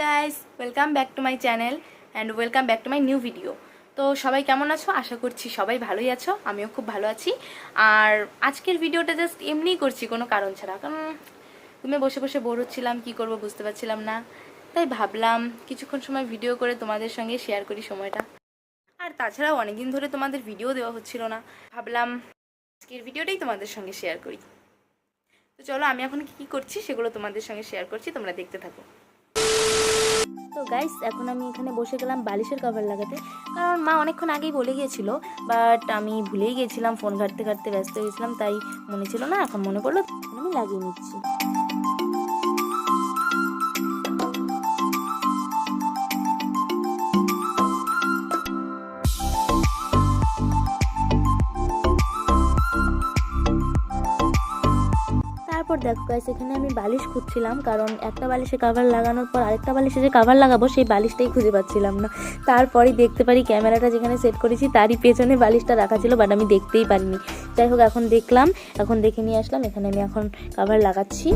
Guys welcome back to my channel and welcome back to my new video তো সবাই কেমন আছো? আশা করছি সবাই ভালোই আছো, আমিও খুব ভালো আছি। আর আজকের ভিডিওটা জাস্ট এমনিই করছি, কোনো কারণ ছাড়া। কারণ তুমি বসে বসে বোর হচ্ছিলাম, কী করব বুঝতে পারছিলাম না। তাই ভাবলাম কিছুক্ষণ সময় ভিডিও করে তোমাদের সঙ্গে শেয়ার করি সময়টা। আর তাছাড়াও অনেকদিন ধরে তোমাদের ভিডিও দেওয়া হচ্ছিল না। ভাবলাম আজকের ভিডিওটাই তোমাদের সঙ্গে শেয়ার করি। তো চলো আমি এখন কি কি করছি সেগুলো তোমাদের সঙ্গে শেয়ার করছি, তোমরা দেখতে থাকো। তো গাইস এখন আমি এখানে বসে গেলাম বালিশের কভার লাগাতে। কারণ মা অনেকক্ষণ আগেই বলে গিয়েছিল বাট আমি ভুলেই গিয়েছিলাম ফোন ঘাটতে ঘাটতে ব্যস্ত হয়েছিলাম, তাই মনে ছিল না, এখন মনে পড়ল আমি লাগিয়ে নিচ্ছি। দেখো গাইস এখানে আমি বালিশ খুঁজছিলাম, কারণ একটা বালিশে কাভার লাগানোর পর আরেকটা বালিশে যে কাভার লাগাবো, সেই বালিশটাই খুঁজে পাচ্ছিলাম না। তারপরেই দেখতে পারি ক্যামেরাটা যেখানে সেট করেছি, তারই পেছনে বালিশটা রাখা ছিল বাট আমি দেখতেই পারিনি। যাই হোক, এখন দেখলাম, এখন দেখে নিয়ে আসলাম, এখানে আমি এখন কাভার লাগাচ্ছি।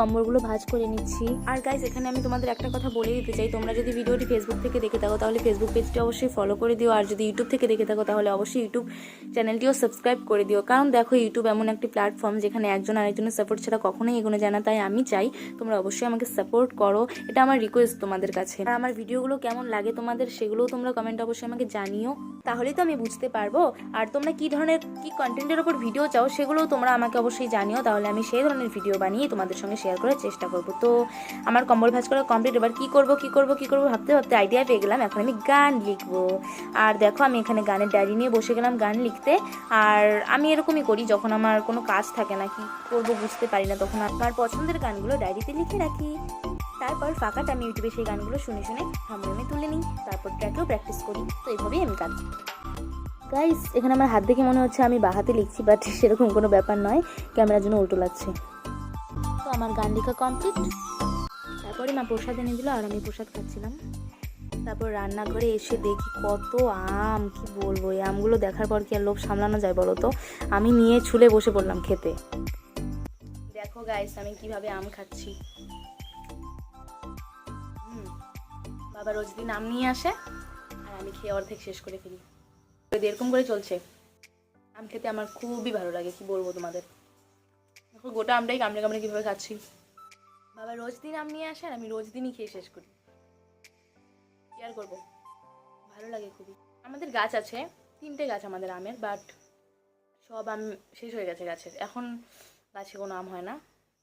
কম্বলগুলো ভাজ করে নিচ্ছি। আর গাইজ এখানে আমি তোমাদের একটা কথা বলে দিতে চাই। তোমরা যদি ভিডিওটি ফেসবুক থেকে দেখে থাকো, তাহলে ফেসবুক পেজটি অবশ্যই ফলো করে দিও। আর যদি ইউটিউব থেকে দেখে থাকো, তাহলে অবশ্যই ইউটিউব চ্যানেলটিও সাবস্ক্রাইব করে দিও। কারণ দেখো ইউটিউব এমন একটি প্ল্যাটফর্ম যেখানে একজন আরেকজনের সাপোর্ট ছাড়া কখনোই এগোনো যায় না। তাই আমি চাই তোমরা অবশ্যই আমাকে সাপোর্ট করো। এটা আমার রিকোয়েস্ট তোমাদের কাছে। আর আমার ভিডিওগুলো কেমন লাগে তোমাদের, সেগুলোও তোমরা কমেন্ট অবশ্যই আমাকে জানিও। তাহলেই তো আমি বুঝতে পারব। আর তোমরা কি ধরনের, কি কন্টেন্টের ওপর ভিডিও চাও, সেগুলোও তোমরা আমাকে অবশ্যই জানিও। তাহলে আমি সেই ধরনের ভিডিও বানিয়ে তোমাদের সঙ্গে শেয়ার করার চেষ্টা করব। তো আমার কম্বল ভাজ করা কমপ্লিট এবার কি করব কি করব কি করব ভাবতে ভাবতে আইডিয়া পেয়ে গেলাম, এখন আমি গান লিখব। আর দেখো, আমি এখানে গানের ডায়েরি নিয়ে বসে গেলাম গান লিখতে। আর আমি এরকমই করি, যখন আমার কোনো কাজ থাকে না, কি করব বুঝতে পারি না, তখন আমার পছন্দের গানগুলো ডায়েরিতে লিখে রাখি। তারপর ফাঁকাটা আমি ইউটিউবে সেই গানগুলো শুনে শুনে হারমোনিয়ামে তুলে নিই, তারপর ট্র্যাকেও প্র্যাকটিস করি। তো এইভাবেই আমি কাজ গাইস এখানে আমার হাত দেখে মনে হচ্ছে আমি বাহাতে লিখছি বাট সেরকম কোনো ব্যাপার নয়, ক্যামেরার জন্য উল্টো লাগছে। তো আমার গান লেখা কমপ্লিট তারপরে মা প্রসাদ এনে দিল আর আমি প্রসাদ খাচ্ছিলাম। তারপর রান্নাঘরে এসে দেখি কত আম, কি বলব? এই আমগুলো দেখার পর কি আর লোভ সামলানো যায় বলো তো? আমি নিয়ে ছুলে বসে পড়লাম খেতে। দেখো গাইস আমি কীভাবে আম খাচ্ছি। বাবা রোজ দিন আম নিয়ে আসে, আর আমি খেয়ে অর্ধেক শেষ করে ফেলি। এরকম করে চলছে। আম খেতে আমার খুবই ভালো লাগে, কি বলব তোমাদের? দেখো গোটা আমটাই কামড়ে কামড়ে কীভাবে খাচ্ছি? বাবা, রোজ দিন আম নিয়ে আসে আর আমি রোজ দিনই খেয়ে শেষ করি। কি আর করব? ভালো লাগে খুবই। আমাদের গাছ আছে, তিনটে গাছ আমাদের আমের বাট সব আম শেষ হয়ে গেছে গাছের। এখন গাছে কোনো আম হয় না,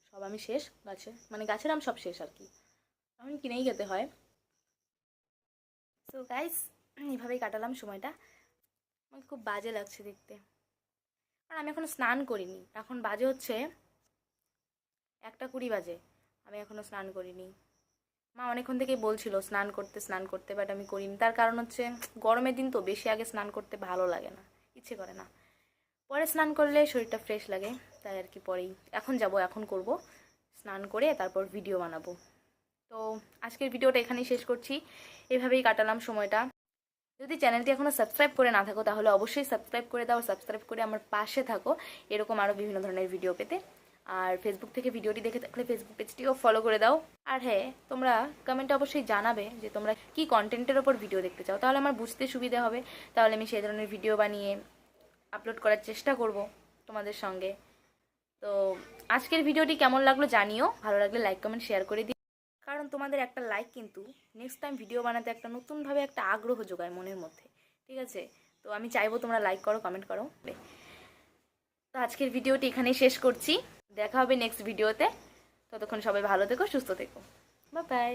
সব আমি শেষ গাছে। মানে গাছের আম সব শেষ আর কি। এখন কিনেই খেতে হয়। তো গাইস এইভাবেই কাটালাম সময়টা। আমাকে খুব বাজে লাগছে দেখতে। আর আমি এখনও স্নান করিনি। এখন বাজে হচ্ছে একটা কুড়ি বাজে। আমি এখনও স্নান করিনি। মা অনেকক্ষণ থেকেই বলছিল স্নান করতে স্নান করতে বাট আমি করিনি। তার কারণ হচ্ছে, গরমের দিন তো বেশি আগে স্নান করতে ভালো লাগে না, ইচ্ছে করে না। পরে স্নান করলে শরীরটা ফ্রেশ লাগে, তাই আর কি পরেই। এখন যাব, এখন করব। স্নান করে তারপর ভিডিও বানাবো। তো আজকের ভিডিওটা এখানেই শেষ করছি। এভাবেই কাটালাম সময়টা। যদি চ্যানেলটি এখনও সাবস্ক্রাইব করে না থাকো, তাহলে অবশ্যই সাবস্ক্রাইব করে দাও সাবস্ক্রাইব করে আমার পাশে থাকো। এরকম আরও বিভিন্ন ধরনের ভিডিও পেতে। আর ফেসবুক থেকে ভিডিওটি দেখে থাকলে ফেসবুক পেজটিও ফলো করে দাও। আর হ্যাঁ তোমরা কমেন্টে অবশ্যই জানাবে যে তোমরা কি কন্টেন্টের ওপর ভিডিও দেখতে চাও। তাহলে আমার বুঝতে সুবিধা হবে। তাহলে আমি সেই ধরনের ভিডিও বানিয়ে আপলোড করার চেষ্টা করব তোমাদের সঙ্গে। তো আজকের ভিডিওটি কেমন লাগল জানিও। ভালো লাগলে লাইক কমেন্ট শেয়ার করে দিই কারণ তোমাদের একটা লাইক কিন্তু নেক্সট টাইম ভিডিও বানাতে একটা নতুনভাবে একটা আগ্রহ যোগায় মনের মধ্যে। ঠিক আছে? তো আমি চাইব তোমরা লাইক করো কমেন্ট করো। তো আজকের ভিডিওটি এখানেই শেষ করছি। দেখা হবে নেক্সট ভিডিওতে ততক্ষণ সবাই ভালো থেকো সুস্থ থেকো। বা বাই